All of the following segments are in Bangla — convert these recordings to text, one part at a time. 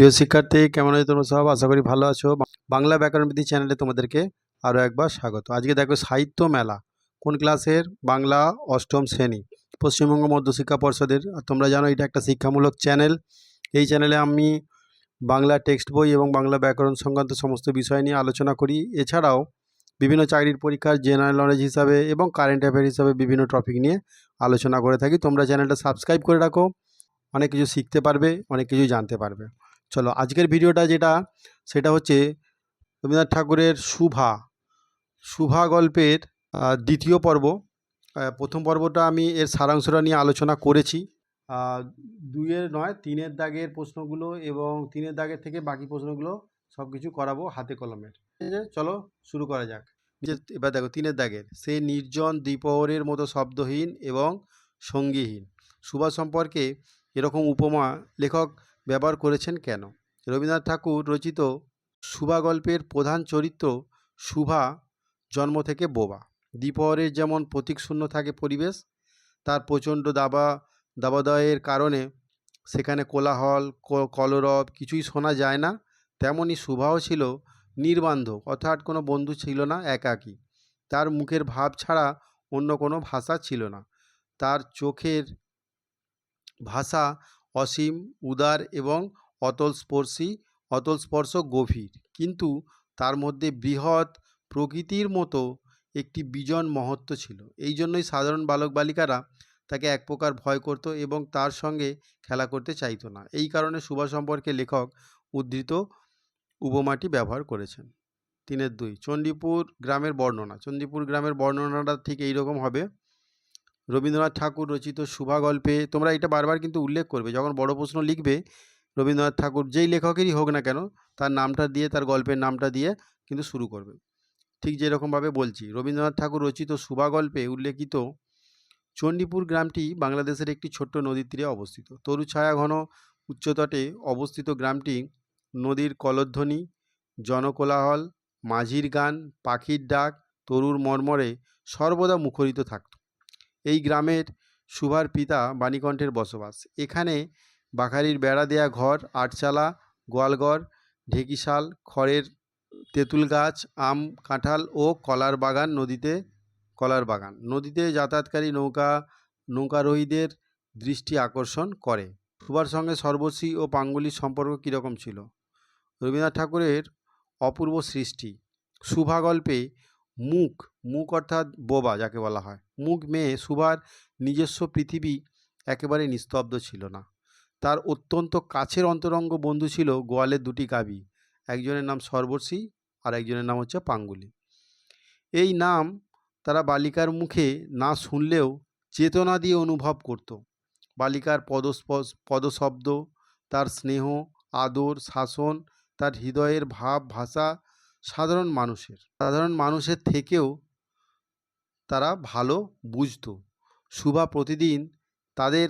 প্রিয় শিক্ষার্থী, কেমন আছো তোমরা সব? আশা করি ভালো আছো। বাংলা ব্যাকরণবিধি চ্যানেলে তোমাদেরকে আরও একবার স্বাগত। আজকে দেখো সাহিত্য মেলা, কোন ক্লাসের? বাংলা অষ্টম শ্রেণি, পশ্চিমবঙ্গ মধ্যশিক্ষা পর্ষদের। তোমরা জানো এটা একটা শিক্ষামূলক চ্যানেল। এই চ্যানেলে আমি বাংলা টেক্সট বই এবং বাংলা ব্যাকরণ সংক্রান্ত সমস্ত বিষয় নিয়ে আলোচনা করি। এছাড়াও বিভিন্ন চাকরির পরীক্ষার জেনারেল নলেজ হিসাবে এবং কারেন্ট অ্যাফেয়ার হিসাবে বিভিন্ন টপিক নিয়ে আলোচনা করে থাকি। তোমরা চ্যানেলটা সাবস্ক্রাইব করে রাখো। অনেক কিছু শিখতে পারবে, অনেক কিছু জানতে পারবে। চলো আজকের ভিডিওটা যেটা, সেটা হচ্ছে রবীন্দ্রনাথ ঠাকুরের শুভা শুভা গল্পের দ্বিতীয় পর্ব। প্রথম পর্বটা আমি এর সারাংশটা নিয়ে আলোচনা করেছি। দুইয়ের নয়, তিনের দাগের প্রশ্নগুলো এবং তিনের দাগের থেকে বাকি প্রশ্নগুলো সব কিছু করাবো হাতে কলমের। চলো শুরু করা যাক। এবার দেখো তিনের দাগের। সে নির্জন দ্বিপ্রহরের মতো শব্দহীন এবং সঙ্গীহীন। শুভা সম্পর্কে এরকম উপমা লেখক ব্যবহার করেছেন কেন? রবীন্দ্রনাথ ঠাকুর রচিত শুভা গল্পের প্রধান চরিত্র শুভা, জন্ম থেকে বোবা। দ্বিপহরের যেমন প্রতীকশূন্য থাকে পরিবেশ, তার প্রচণ্ড দাবা, দাবাদয়ের কারণে সেখানে কোলাহল কলরব কিছুই শোনা যায় না। তেমনই শুভাও ছিল নির্বান্ধব অর্থাৎ কোনো বন্ধু ছিল না একাকী। তার মুখের ভাব ছাড়া অন্য কোনো ভাষা ছিল না। তার চোখের ভাষা অসীম, উদার এবং অতলস্পর্শী, অতলস্পর্শ গভীর। কিন্তু তার মধ্যে বৃহৎ প্রকৃতির মতো একটি বিজন মহত্ব ছিল। এই জন্যই সাধারণ বালক বালিকারা তাকে এক প্রকার ভয় করত এবং তার সঙ্গে খেলা করতে চাইতো না। এই কারণে সুভাষ সম্পর্কে লেখক উদ্ধৃত উপমাটি ব্যবহার করেছেন। তিনের দুই, চণ্ডীপুর গ্রামের বর্ণনা। চণ্ডীপুর গ্রামের বর্ণনাটা ঠিক এইরকম হবে। রবীন্দ্রনাথ ঠাকুর রচিত শুভা গল্পে তোমরা এটা বারবার কিন্তু উল্লেখ করবে। যখন বড় প্রশ্ন লিখবে, রবীন্দ্রনাথ ঠাকুর যেই লেখকেরই হোক না কেন, তার নামটা দিয়ে, তার গল্পের নামটা দিয়ে কিন্তু শুরু করবে। ঠিক যেরকমভাবে বলছি, রবীন্দ্রনাথ ঠাকুর রচিত শুভা গল্পে উল্লেখিত চণ্ডীপুর গ্রামটি বাংলাদেশের একটি ছোট্ট নদীর তীরে অবস্থিত। তরু ছায়া ঘন উচ্চতটে অবস্থিত গ্রামটি নদীর কলধ্বনি, জনকোলাহল, মাঝির গান, পাখির ডাক, তরুর মর্মরে সর্বদা মুখরিত থাকত। এই গ্রামের সুভার পিতা বাণীকণ্ঠের বসবাস। এখানে বাখারির বেড়া দেয়া ঘর, আটচালা, গোয়ালঘর, ঢেকিশাল, খড়ের তেঁতুল গাছ, আম, কাঁঠাল ও কলার বাগান নদীতে, কলার বাগান নদীতে যাতায়াতকারী নৌকা, নৌকারোহীদের দৃষ্টি আকর্ষণ করে। সুভার সঙ্গে সর্বশ্রী ও পাঙ্গুলির সম্পর্ক কীরকম ছিল? রবীন্দ্রনাথ ঠাকুরের অপূর্ব সৃষ্টি। শুভা গল্পে মুখ মুখ অর্থাৎ বোবা যাকে বলা হয়। মুখ মেয়ে সুভার নিজস্ব পৃথিবী একেবারে নিস্তব্ধ ছিল না। তার অত্যন্ত কাছের অন্তরঙ্গ বন্ধু ছিল গোয়ালের দুটি গাভী, একজনের নাম সর্বশ্রী আর একজনের নাম হচ্ছে পাঙ্গুলি। এই নাম তারা বালিকার মুখে না শুনলেও চেতনা দিয়ে অনুভব করত। বালিকার পদস্পর্শ পদশব্দ, তার স্নেহ, আদর, শাসন, তার হৃদয়ের ভাব, ভাষা সাধারণ মানুষের। সাধারণ মানুষের থেকেও তারা ভালো বুঝত। শুভা প্রতিদিন তাদের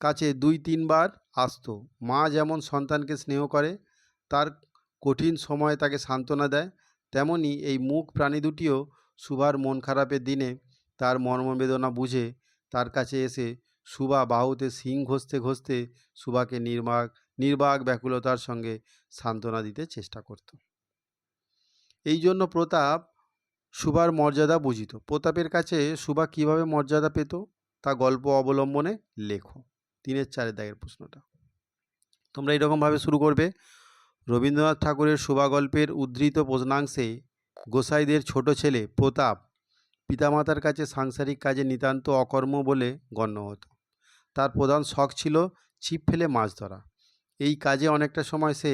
কাছে দুই তিনবার আসতো। মা যেমন সন্তানকে স্নেহ করে, তার কঠিন সময়ে তাকে সান্ত্বনা দেয়, তেমনি এই মুখ প্রাণী দুটিও সুভার মন খারাপের দিনে তার মর্মবেদনা বুঝে। তার কাছে এসে সুভা বাহুতে শিং ঘষতে ঘষতে সুভাকে নির্বাক নির্বাক ব্যাকুলতার সঙ্গে সান্ত্বনা দিতে চেষ্টা করত। এই জন্য প্রতাপ সুভার মর্যাদা বুঝিত। প্রতাপের কাছে সুভা কীভাবে মর্যাদা পেত? তা গল্প অবলম্বনে লেখো। তিনের চারের দাগের প্রশ্নটা। তোমরা এরকমভাবে শুরু করবে। রবীন্দ্রনাথ ঠাকুরের শোভা গল্পের উদ্ধৃত প্রশ্নাংশে গোসাইদের ছোট ছেলে প্রতাপ পিতামাতার কাছে সাংসারিক কাজে নিতান্ত অকর্ম বলে গণ্য হতো। তার প্রধান শখ ছিল ছিপ ফেলে মাছ ধরা। এই কাজে অনেকটা সময় সে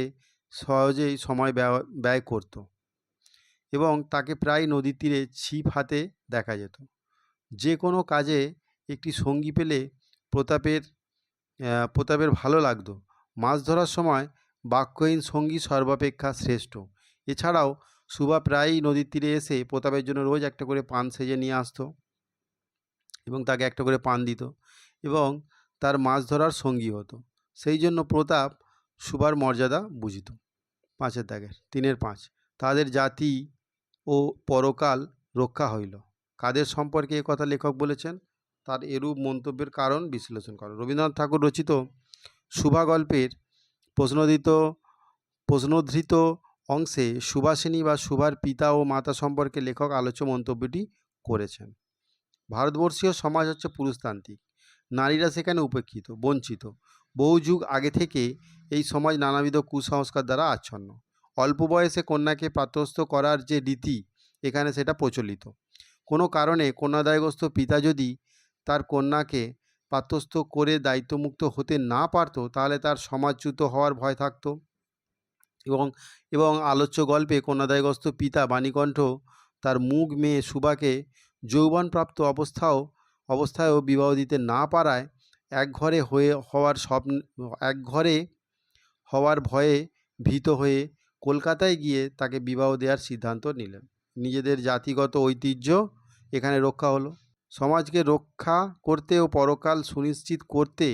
সহজেই সময় ব্যয় করত। এবং তাকে প্রায় নদীর তীরে ছিপ হাতে দেখা যেত। যে কোনো কাজে একটি সঙ্গী পেলে প্রতাপের প্রতাপের ভালো লাগতো। মাছ ধরার সময় বাক্যহীন সঙ্গী সর্বাপেক্ষা শ্রেষ্ঠ। এছাড়াও সুভা প্রায়ই নদীর তীরে এসে প্রতাপের জন্য রোজ একটা করে পান সেজে নিয়ে আসতো এবং তাকে একটা করে পান দিত এবং তার মাছ ধরার সঙ্গী হতো। সেই জন্য প্রতাপ সুভার মর্যাদা বুঝিত। পাঁচের দাগের, তিনের পাঁচ। তাদের জাতি ও পরকাল রক্ষা হইল। কাদের সম্পর্কে এ কথা লেখক বলেছেন? তার এরূপ মন্তব্যের কারণ বিশ্লেষণ করো। রবীন্দ্রনাথ ঠাকুর রচিত শুভা গল্পের প্রশ্নোদিত, প্রশ্নোদ্ধৃত অংশে সুভাষিনী বা সুভার পিতা ও মাতা সম্পর্কে লেখক আলোচ্য মন্তব্যটি করেছেন। ভারতবর্ষীয় সমাজ হচ্ছে পুরুষতান্ত্রিক। নারীরা সেখানে উপেক্ষিত, বঞ্চিত। বহু যুগ আগে থেকে এই সমাজ নানাবিধ কুসংস্কার দ্বারা আচ্ছন্ন। অল্প বয়সে কন্যাকে পাত্রস্থ করার যে রীতি, এখানে সেটা প্রচলিত। কোনো কারণে কন্যাদায়গ্রস্ত পিতা যদি তার কন্যাকে পাত্রস্থ করে দায়িত্বমুক্ত হতে না পারতো, তাহলে তার সমাজচ্যুত হওয়ার ভয় থাকত। এবং এবং আলোচ্য গল্পে কন্যাদায়গ্রস্ত পিতা বাণীকণ্ঠ তার মুখ মেয়ে সুবাকে যৌবনপ্রাপ্ত অবস্থাও, অবস্থায়ও বিবাহ দিতে না পারায় এক ঘরে হয়ে হওয়ার স্বপ্ন, এক ঘরে হওয়ার ভয়ে ভীত হয়ে কলকাতায় গিয়ে তাকে বিবাহ দেওয়ার সিদ্ধান্ত নিলেন। নিজেদের জাতিগত ঐতিহ্য এখানে রক্ষা হলো। সমাজকে রক্ষা করতে ও পরকাল সুনিশ্চিত করতে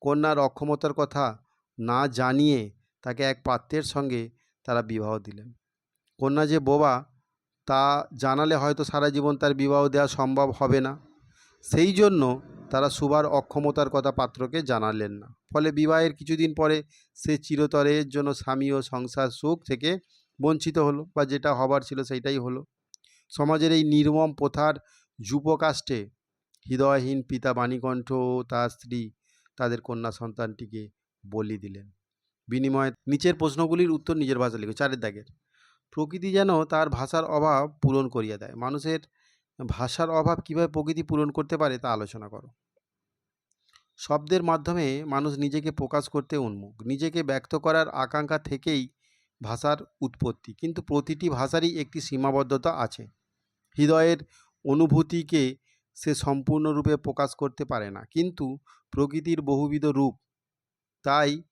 কন্যার অক্ষমতার কথা না জানিয়ে তাকে এক পাত্রের সঙ্গে তারা বিবাহ দিলেন। কন্যা যে বোবা, তা জানালে হয়তো সারা জীবন তার বিবাহ দেওয়া সম্ভব হবে না। সেই জন্য তারা সুবার অক্ষমতার কথা পাত্রকে জানালেন না। ফলে বিবাহের কিছুদিন পরে সে চিরতরের জন্য স্বামী ও সংসার সুখ থেকে বঞ্চিত হলো বা যেটা হবার ছিল সেইটাই হলো। সমাজের এই নির্মম প্রথার যুবকাষ্টে হৃদয়হীন পিতা বাণীকণ্ঠ ও তার স্ত্রী তাদের কন্যা সন্তানটিকে বলি দিলেন। বিনিময়ে নিচের প্রশ্নগুলির উত্তর নিজের ভাষা লিখো চারের দাগের। প্রকৃতি যেন তার ভাষার অভাব পূরণ করিয়া দেয়। মানুষের ভাষার অভাব কীভাবে প্রকৃতি পূরণ করতে পারে তা আলোচনা করো। শব্দের মাধ্যমে মানুষ নিজেকে প্রকাশ করতে উন্মুখ। নিজেকে ব্যক্ত করার আকাঙ্ক্ষা থেকেই ভাষার উৎপত্তি। কিন্তু প্রতিটি ভাষারই একটি সীমাবদ্ধতা আছে। হৃদয়ের অনুভূতিকে সে সম্পূর্ণরূপে প্রকাশ করতে পারে না। কিন্তু প্রকৃতির বহুবিধ রূপ, তাই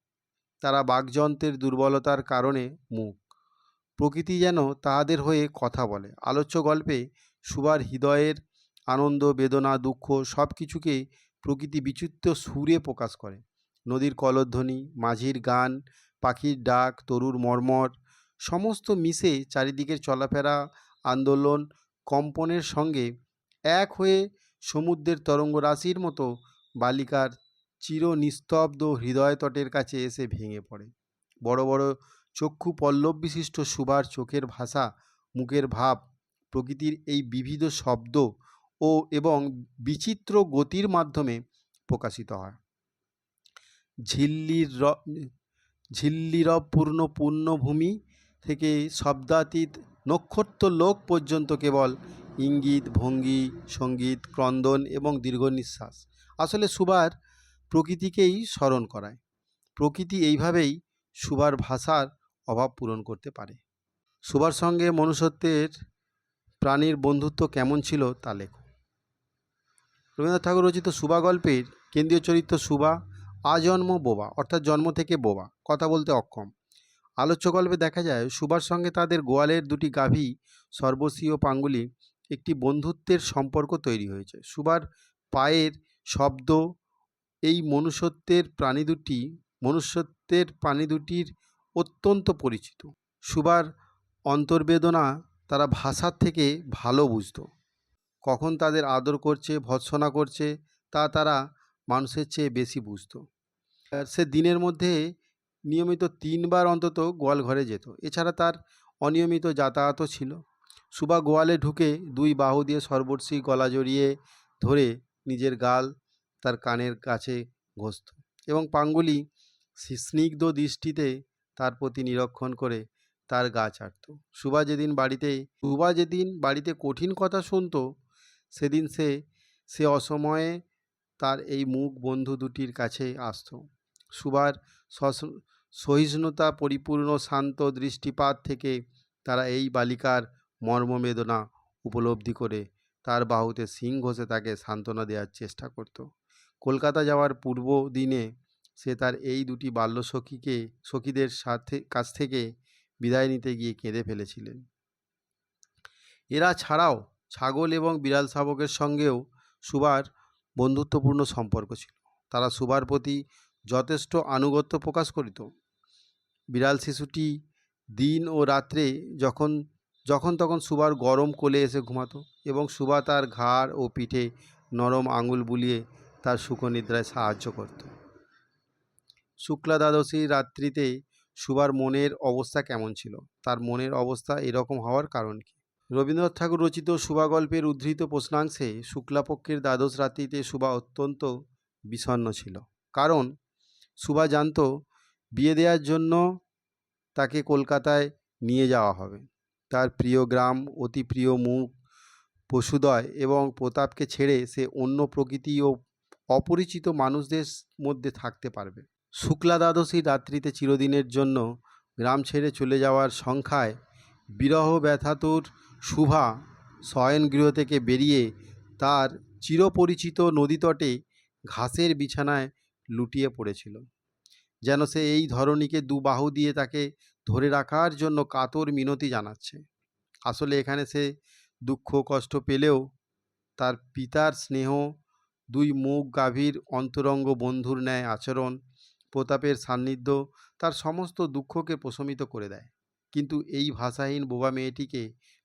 তারা বাকযন্ত্রের দুর্বলতার কারণে মুখ। প্রকৃতি যেন তাহাদের হয়ে কথা বলে। আলোচ্য গল্পে সুবার হৃদয়ের আনন্দ, বেদনা, দুঃখ সব কিছুকে প্রকৃতি বিচিত্র সুরে প্রকাশ করে। নদীর কলধ্বনি, মাঝির গান, পাখির ডাক, তরুর মর্মর, সমস্ত মিশে চারিদিকের চলাফেরা, আন্দোলন, কম্পনের সঙ্গে এক হয়ে সমুদ্রের তরঙ্গ রাশির মতো বালিকার চির নিস্তব্ধ হৃদয়তটের কাছে এসে ভেঙে পড়ে। বড় বড় চক্ষু পল্লব বিশিষ্ট সুবার চোখের ভাষা, মুখের ভাব প্রকৃতির এই বিবিধ শব্দ ও এবং বিচিত্র গতির মাধ্যমে প্রকাশিত হয়। ঝিল্লির র- ঝিল্লিরপূর্ণ পূর্ণভূমি থেকে শব্দাতীত নক্ষত্র লোক পর্যন্ত কেবল ইঙ্গিত, ভঙ্গি, সংগীত, ক্রন্দন এবং দীর্ঘ নিঃশ্বাস। আসলে সুবার প্রকৃতিকেই স্মরণ করায়। প্রকৃতি এইভাবেই সুবার ভাষার অভাব পূরণ করতে পারে। সুবার সঙ্গে মনুষ্যত্বের প্রাণীর বন্ধুত্ব কেমন ছিল তা লেখো। রবীন্দ্রনাথ ঠাকুর রচিত সুবা গল্পের কেন্দ্রীয় চরিত্র সুবা, আজন্ম বোবা, অর্থাৎ জন্ম থেকে বোবা, কথা বলতে অক্ষম। আলোচ্য গল্পে দেখা যায়, সুবার সঙ্গে তাদের গোয়ালের দুটি গাভী সর্বশী ও পাঙ্গুলি, একটি বন্ধুত্বের সম্পর্ক তৈরি হয়েছে। সুবার পায়ের শব্দ, এই মনুষ্যত্বের প্রাণী দুটি, মনুষ্যত্বের প্রাণী দুটির অত্যন্ত পরিচিত। সুবার অন্তর্বেদনা তারা ভাষার থেকে ভালো বুঝত। কখন তাদের আদর করছে, ভৎসনা করছে, তা তারা মানুষের চেয়ে বেশি বুঝতো। সে দিনের মধ্যে নিয়মিত তিনবার অন্তত গোয়াল ঘরে যেত। এছাড়া তার অনিয়মিত যাতায়াতও ছিল। সুবা গোয়ালে ঢুকে দুই বাহু দিয়ে সর্বর্ষী গলা জড়িয়ে ধরে নিজের গাল তার কানের কাছে ঘষত এবং পাঙ্গুলি স্নিগ্ধ দৃষ্টিতে তার প্রতি নিরক্ষণ করে তার গা চাটত সুভা যেদিন বাড়িতে, সুভা যেদিন বাড়িতে কঠিন কথা শুনতো, সেদিন সে সে অসময়ে তার এই মুখ বন্ধু দুটির কাছে আসতো। সস- সহিষ্ণুতা, পরিপূর্ণ, শান্ত দৃষ্টিপাত থেকে তারা এই বালিকার মর্মবেদনা উপলব্ধি করে তার বাহুতে সিং ঘষে তাকে সান্ত্বনা দেওয়ার চেষ্টা করত। কলকাতা যাওয়ার পূর্ব দিনে সে তার এই দুটি বাল্য সখীকে সখীদের সাথে, কাছ থেকে বিদায় নিতে গিয়ে কেঁদে ফেলেছিলেন। এরা ছাড়াও ছাগল এবং বিড়াল শাবকের সঙ্গেও সুবার বন্ধুত্বপূর্ণ সম্পর্ক ছিল। তারা সুবার প্রতি যথেষ্ট আনুগত্য প্রকাশ করিত। বিড়াল শিশুটি দিন ও রাত্রে যখন যখন তখন সুবার গরম কোলে এসে ঘুমাতো এবং সুবা তার ঘাড় ও পিঠে নরম আঙুল বুলিয়ে তার সুখনিদ্রায় সাহায্য করত। শুক্লা দ্বাদশী রাত্রিতে সুভার মনের অবস্থা কেমন ছিল? তার মনের অবস্থা এরকম হওয়ার কারণ কি? রবীন্দ্রনাথ ঠাকুর রচিত সুভা গল্পের উদ্ধৃত প্রশ্নাংশে শুক্লাপক্ষের দ্বাদশ রাত্রিতে সুভা অত্যন্ত বিষণ্ণ ছিল। কারণ সুভা জানতো বিয়ে দেওয়ার জন্য তাকে কলকাতায় নিয়ে যাওয়া হবে। তার প্রিয় গ্রাম, অতি প্রিয় মুখ পশুদয় এবং প্রতাপকে ছেড়ে সে অন্য প্রকৃতি ও অপরিচিত মানুষদের মধ্যে থাকতে পারবে। শুক্লা দ্বাদশী রাত্রিতে চিরদিনের জন্য গ্রাম ছেড়ে চলে যাওয়ার সংখ্যায় বিরহ ব্যথাতুর শুভা শয়নগৃহ থেকে বেরিয়ে তার চিরপরিচিত নদীতটে ঘাসের বিছানায় লুটিয়ে পড়েছিল। যেন সে এই ধরণীকে দু বাহু দিয়ে তাকে ধরে রাখার জন্য কাতর মিনতি জানাচ্ছে। আসলে এখানে সে দুঃখ কষ্ট পেলেও তার পিতার স্নেহ, দুই মুখ গাভীর অন্তরঙ্গ বন্ধুর ন্যায় আচরণ প্রতাপের সান্নিধ্য তার সমস্ত দুঃখকে প্রশমিত করে দেয়। কিন্তু এই ভাষাহীন বোবা মেয়েটিকে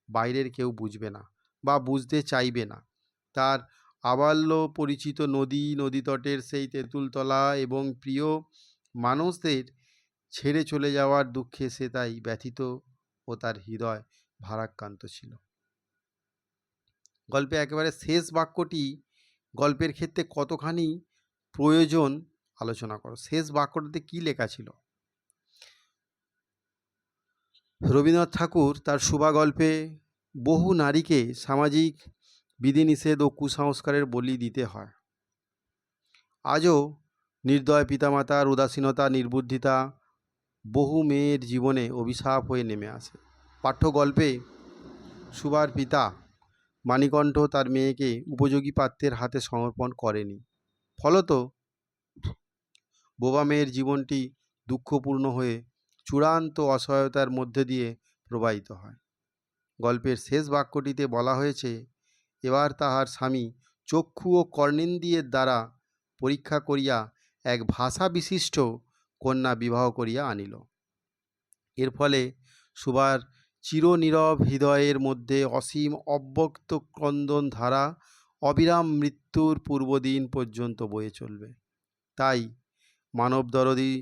বাইরের কেউ বুঝবে না বা বুঝতে চাইবে না। তার আবাল্য পরিচিত নদী, নদীতটের সেই তেঁতুলতলা এবং প্রিয় মানুষদের ছেড়ে চলে যাওয়ার দুঃখে সে তাই ব্যথিত ও তার হৃদয় ভারাক্রান্ত ছিল। গল্পে একেবারে শেষ বাক্যটি গল্পের ক্ষেত্রে কতখানি প্রয়োজন আলোচনা করো। শেষ বাক্যটাতে কী লেখা ছিল? রবীন্দ্রনাথ ঠাকুর তার শুভা গল্পে বহু নারীকে সামাজিক বিধিনিষেধ ও কুসংস্কারের বলি দিতে হয়। আজও নির্দয় পিতামাতার উদাসীনতা, নির্বুদ্ধিতা বহু মেয়ের জীবনে অভিশাপ হয়ে নেমে আসে। পাঠ্য গল্পে সুভার পিতা মানিকণ্ঠ তার মেয়েকে উপযোগী পাত্রের হাতে সমর্পণ করেনি। ফলত বোবা মেয়ের জীবনটি দুঃখপূর্ণ হয়ে চূড়ান্ত অসহায়তার মধ্যে দিয়ে প্রবাহিত হয়। গল্পের শেষ বাক্যটিতে বলা হয়েছে, এবার তাহার স্বামী চক্ষু ও কর্ণেন্দ্রিয়ের দ্বারা পরীক্ষা করিয়া এক ভাষা বিশিষ্ট কন্যা বিবাহ করিয়া আনিল। এর ফলে সুভার চিরনীরব হৃদয়ের মধ্যে অসীম অব্যক্ত ক্রন্দন ধারা, অবিরাম মৃত্যুর পূর্বদিন পর্যন্ত বয়ে চলবে। তাই মানবদরদী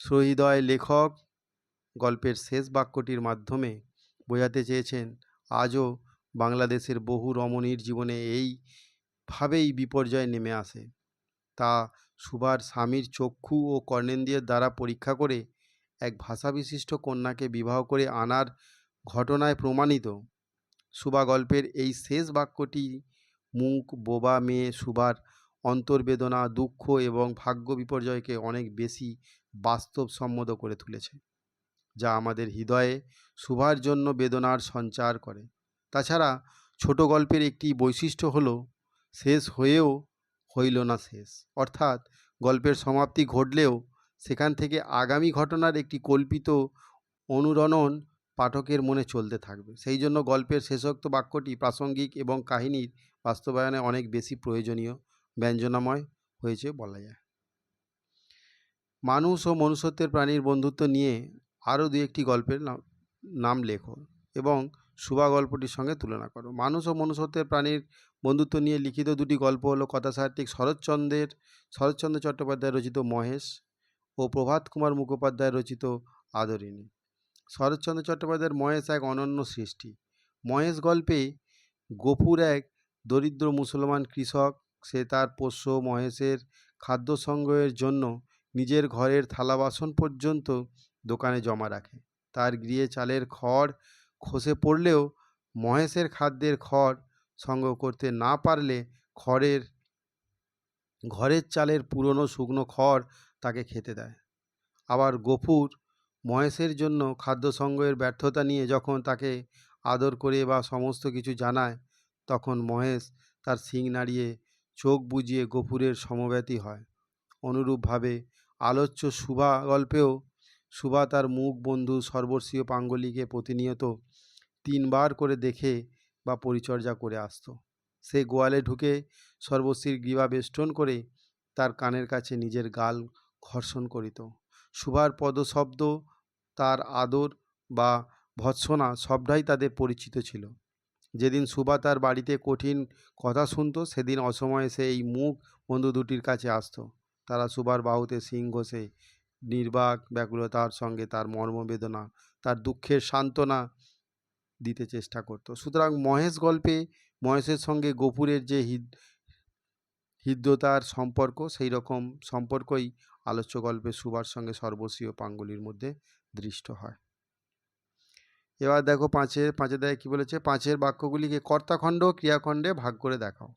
সহৃদয় লেখক গল্পের শেষ বাক্যটির মাধ্যমে বোঝাতে চেয়েছেন, আজও বাংলাদেশের বহু রমণীর জীবনে এইভাবেই বিপর্যয় নেমে আসে। তা সুভার স্বামীর চক্ষু ও কর্ণেন্দ্রিয়ের দ্বারা পরীক্ষা করে এক ভাষাবিশিষ্ট কন্যাকে বিবাহ করে আনার ঘটনায় প্রমাণিত। সুভা গল্পের এই শেষ বাক্যটি মুখ, বোবা, মেয়ে সুভার অন্তর্বেদনা, দুঃখ এবং ভাগ্য বিপর্যয়কে অনেক বেশি বাস্তবসম্মত করে তুলেছে, যা আমাদের হৃদয়ে শুভার জন্য বেদনার সঞ্চার করে। তাছাড়া ছোট গল্পের একটি বৈশিষ্ট্য হলো, শেষ হয়েও হইল না শেষ। অর্থাৎ গল্পের সমাপ্তি ঘটলেও সেখান থেকে আগামী ঘটনার একটি কল্পিত অনুরণন পাঠকের মনে চলতে থাকবে। সেই জন্য গল্পের শেষোক্ত বাক্যটি প্রাসঙ্গিক এবং কাহিনীর বাস্তবায়নে অনেক বেশি প্রয়োজনীয়। ব্যঞ্জনাময় হয়েছে বলা যায়। মানুষ ও মনুষ্যত্বের প্রাণীর বন্ধুত্ব নিয়ে আরও দু একটি গল্পের নাম লেখো এবং সুভা গল্পটির সঙ্গে তুলনা করো। মানুষ ও মনুষ্যত্বের প্রাণীর বন্ধুত্ব নিয়ে লিখিত দুটি গল্প হলো কথাসাহিত্যিক শরৎচন্দ্রের, শরৎচন্দ্র চট্টোপাধ্যায় রচিত মহেশ ও প্রভাত কুমার মুখোপাধ্যায় রচিত আদরিণী। শরৎচন্দ্র চট্টোপাধ্যায়ের মহেশ এক অনন্য সৃষ্টি। মহেশ গল্পে গফুর এক দরিদ্র মুসলমান কৃষক সে তার পোষ্য মহেশের খাদ্য সংগ্রহের জন্য নিজের ঘরের থালা বাসন পর্যন্ত দোকানে জমা রাখে। তার গৃহে চালের খড় খসে পড়লেও মহেশের খাদ্যের খড় সংগ্রহ করতে না পারলে খড়ের, ঘরের চালের পুরনো শুকনো খড় তাকে খেতে দেয়। আবার গফুর মহেশের জন্য খাদ্য সংগ্রহের ব্যর্থতা নিয়ে যখন তাকে আদর করে বা সমস্ত কিছু জানায়, তখন মহেশ তার শিং নাড়িয়ে চোখ বুজিয়ে গফুরের সমব্যতি হয়। অনুরূপভাবে আলোচ্য সুভা গল্পেও সুভা তার মুখ বন্ধু সর্বস্বীয় পাঙ্গলিকে প্রতিনিয়ত তিনবার করে দেখে বা পরিচর্যা করে আসতো। সে গোয়ালে ঢুকে সর্বশ্রীর গ্রীবা বেষ্টন করে তার কানের কাছে নিজের গাল ঘর্ষণ করিত। সুভার পদশব্দ, তার আদর বা ভৎসনা সবটাই তাদের পরিচিত ছিল। যেদিন সুভা তার বাড়িতে কঠিন কথা শুনতো, সেদিন অসময়ে সে এই মুখ বন্ধু দুটির কাছে আসতো। তারা সুভার বাহুতে শিং ঘষে নির্বাক ব্যাকুলতার সঙ্গে তার মর্মবেদনা তার দুঃখের সান্ত্বনা দিতে চেষ্টা করতো। সুতরাং মহেশ গল্পে, মহেশের সঙ্গে গফুরের যে হৃদ, হৃদ্যতার সম্পর্ক, সেই রকম সম্পর্কই আলোচ্য গল্পে সুবার সঙ্গে সর্বস্বীয় পাঙ্গুলির মধ্যে দৃষ্ট হয়। এবার দেখো পাঁচের পাঁচে দেয় কী বলেছে? পাঁচের বাক্যগুলিকে কর্তাখণ্ড ও ক্রিয়াখণ্ডে ভাগ করে দেখাও।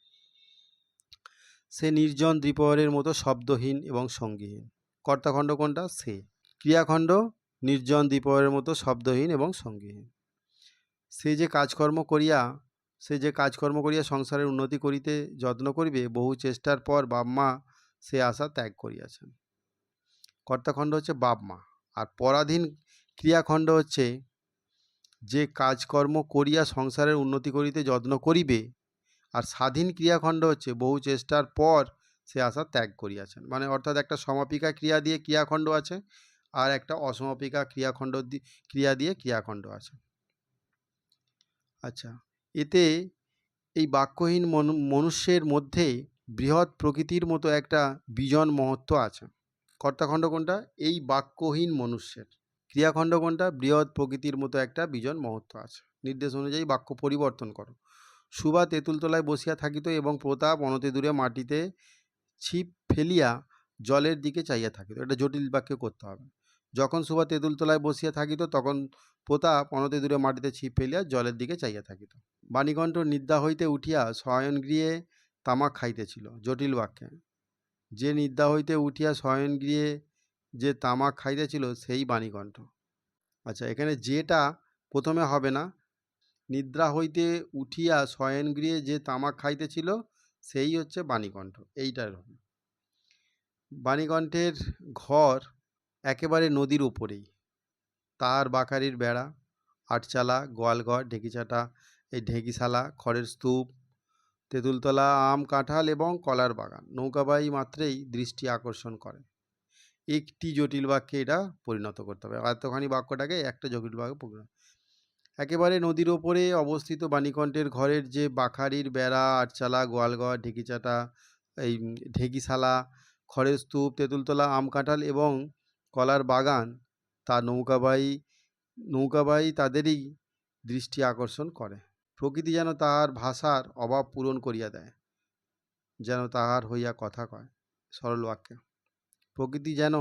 সে নির্জন দ্বিপহরের মতো শব্দহীন এবং সঙ্গীহীন। কর্তাখণ্ড কোনটা? সে। ক্রিয়াখণ্ড, নির্জন দ্বিপহরের মতো শব্দহীন এবং সঙ্গীহীন। সে যে কাজকর্ম করিয়া, সে যে কাজকর্ম করিয়া সংসারের উন্নতি করিতে যত্ন করিবে, বহু চেষ্টার পর বাপমা সে আশা ত্যাগ করিয়াছেন। কর্তাখণ্ড হচ্ছে বাপ মা। আর পরাধীন ক্রিয়াখণ্ড হচ্ছে যে কাজকর্ম করিয়া সংসারের উন্নতি করিতে যত্ন করিবে, আর স্বাধীন ক্রিয়াখণ্ড হচ্ছে বহু চেষ্টার পর সে আশা ত্যাগ করিয়াছেন। মানে অর্থাৎ একটা সমাপিকা ক্রিয়া দিয়ে ক্রিয়াখণ্ড আছে, আর একটা অসমাপিকা ক্রিয়াখণ্ড ক্রিয়া দিয়ে ক্রিয়াখণ্ড আছে। আচ্ছা এতে এই বাক্যহীন মনুষ্যের মধ্যে বৃহৎ প্রকৃতির মতো একটা বিজন মহত্ব আছে। কর্তাখণ্ড কোনটা? এই বাক্যহীন মনুষ্যের। ক্রিয়াখণ্ড কোনটা বৃহৎ প্রকৃতির মতো একটা বিজন মহত্ব আছে। নির্দেশ অনুযায়ী বাক্য পরিবর্তন করো। সুবা তেঁতুলতলায় বসিয়া থাকিত এবং প্রতাপ অনতি দূরে মাটিতে ছিপ ফেলিয়া জলের দিকে চাইয়া থাকিত। এটা জটিল বাক্য করতে হবে। যখন সুবা তেঁতুলতলায় বসিয়া থাকিত, তখন প্রতাপ অনতি দূরে মাটিতে ছিপ ফেলিয়া জলের দিকে চাইয়া থাকিত। বাণীকণ্ঠ নিদ্রা হইতে উঠিয়া শয়নগৃহে তামাক খাইতেছিল। জটিল বাক্যে। যে নিদ্রা হইতে উঠিয়া শয়নগৃহে যে তামাক খাইতেছিল সেই বাণীকণ্ঠ। আচ্ছা এখানে যেটা প্রথমে হবে না, নিদ্রা হইতে উঠিয়া শয়নগৃহে যে তামাক খাইতেছিল সেই হচ্ছে বাণীকণ্ঠ এইটার বাণীকণ্ঠের ঘর একেবারে নদীর উপরেই, তার বাখারির বেড়া, আটচালা, গোয়ালঘর, ঢেকিচাটা, এই ঢেঁকিশালা, খড়ের স্তূপ, তেঁতুলতলা, আম, কাঁঠাল এবং কলার বাগান, নৌকাবাহী মাত্রেই দৃষ্টি আকর্ষণ করে। একটি জটিল বাক্যে এটা পরিণত করতে হবে। এতখানি বাক্যটাকে একটা জটিল বাক্যে পরিণত একেবারে নদীর ওপরে অবস্থিত বাণীকণ্ঠের ঘরের যে বাখারির বেড়া, আটচালা, গোয়ালঘর, ঢেকিচাটা, এই ঢেকিশালা, খড়ের স্তূপ, তেঁতুলতলা, আম কাঁঠাল এবং কলার বাগান, তা নৌকাবাহী নৌকাবাহী তাদেরই দৃষ্টি আকর্ষণ করে। প্রকৃতি যেন তাহার ভাষার অভাব পূরণ করিয়া দেয়, যেন তাহার হইয়া কথা কয়। সরল বাক্যে। প্রকৃতি যেন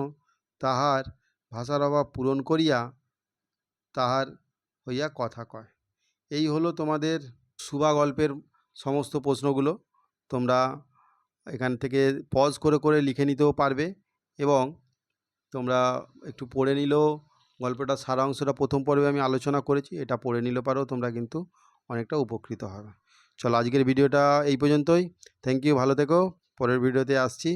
তাহার ভাষার অভাব পূরণ করিয়া তাহার হইয়া কথা কয়। এই হলো তোমাদের সুবা গল্পের সমস্ত প্রশ্নগুলো। তোমরা এখান থেকে পজ করে করে লিখে নিতেও পারবে এবং তোমরা একটু পড়ে নিলেও গল্পটার সারাংশটা প্রথম পর্বে আমি আলোচনা করেছি, এটা পড়ে নিলে পারো, তোমরা কিন্তু অনেকটা উপকৃত হবে। চলো আজকের ভিডিওটা এই পর্যন্তই। থ্যাংক ইউ ভালো থেকো। পরের ভিডিওতে আসছি।